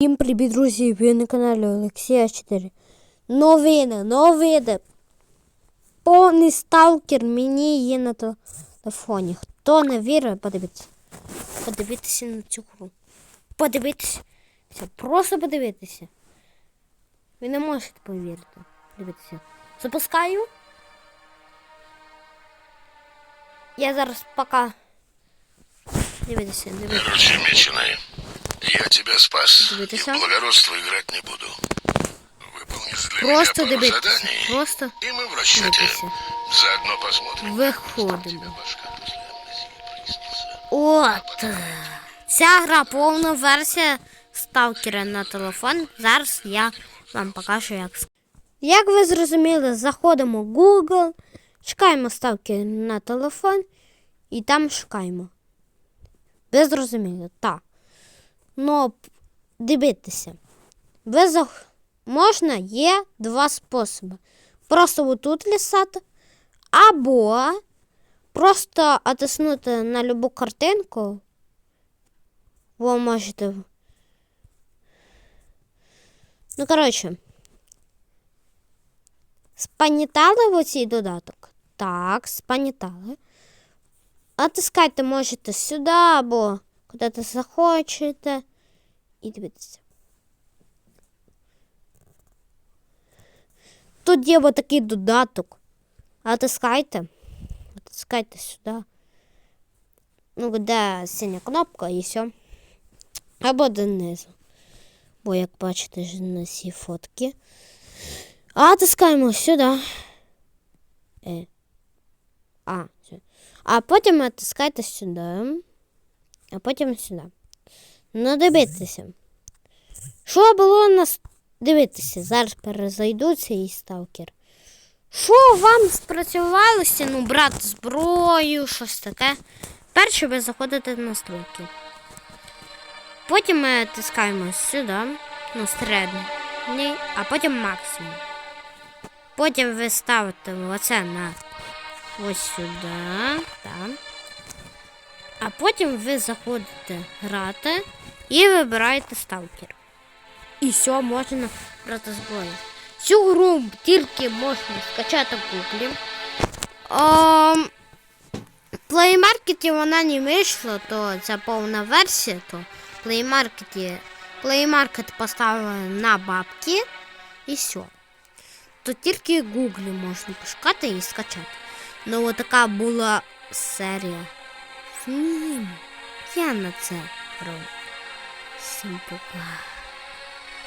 Всім привіт, друзі! Ви на каналі Олексія 4. Новини, новини. Повний сталкер мені є на телефоні. Хто не вірить, подивіться. Подивіться на цю гру. Подивіться. Просто подивіться. Ви не можете повірити. Дивіться. Запускаю. Я зараз пока. Дивіться, дивіться. Я тебя спас. Да это И в сам? благородство играть не буду. Выполнишь для Просто меня пару дивіться. заданий, Просто и мы в расчете. дивіться. Заодно посмотрим, Виходимо. тебе башка после амнезии прояснится. От. Ця гра повна версія сталкера на телефон. Зараз я вам покажу, як. ск- Як ви зрозуміли, заходимо в Google, шукаємо сталкер на телефон і там шукаємо. Ви зрозуміли, так. Ну, п- дивіться. Ви зах... Можна є два способи. Просто отут лісати, або Просто отиснути на любу картинку. Ви можете. Ну, коротше. Спанітали в оцій додаток? Так, спанітали. Натискайте можете сюди або куди захочете. І дивіться. Тут є отакий додаток. Натискайте. Натискайте сюди. Ну, де синя кнопка і все. Або донизу. Бо, як бачите, ж на всі фотки. А натискаємо сюди. Е. А, все. А потім натискайте сюди. А потім сюди. Ну, дивіться. Що було нас. Дивіться, зараз перезайду цей сталкер. Що вам спрацювалося? Ну, брати зброю, щось таке. Перше ви заходите в настройки. Потім ми тискаємо сюди, ну, середній, а потім максимум. Потім ви ставите оце на ось сюди. Так. А потім ви заходите грати і вибираєте сталкер. І все, можна брати зброю. Цю гру тільки можна скачати в Гуглі. Ем, В Market вона не вийшла, то це повна версія, то в Play Market поставили на бабки і все. То тільки в Гуглі можна пошукати і скачати. Ну така була серія. Фільм. Я на це роблю. Всім пока.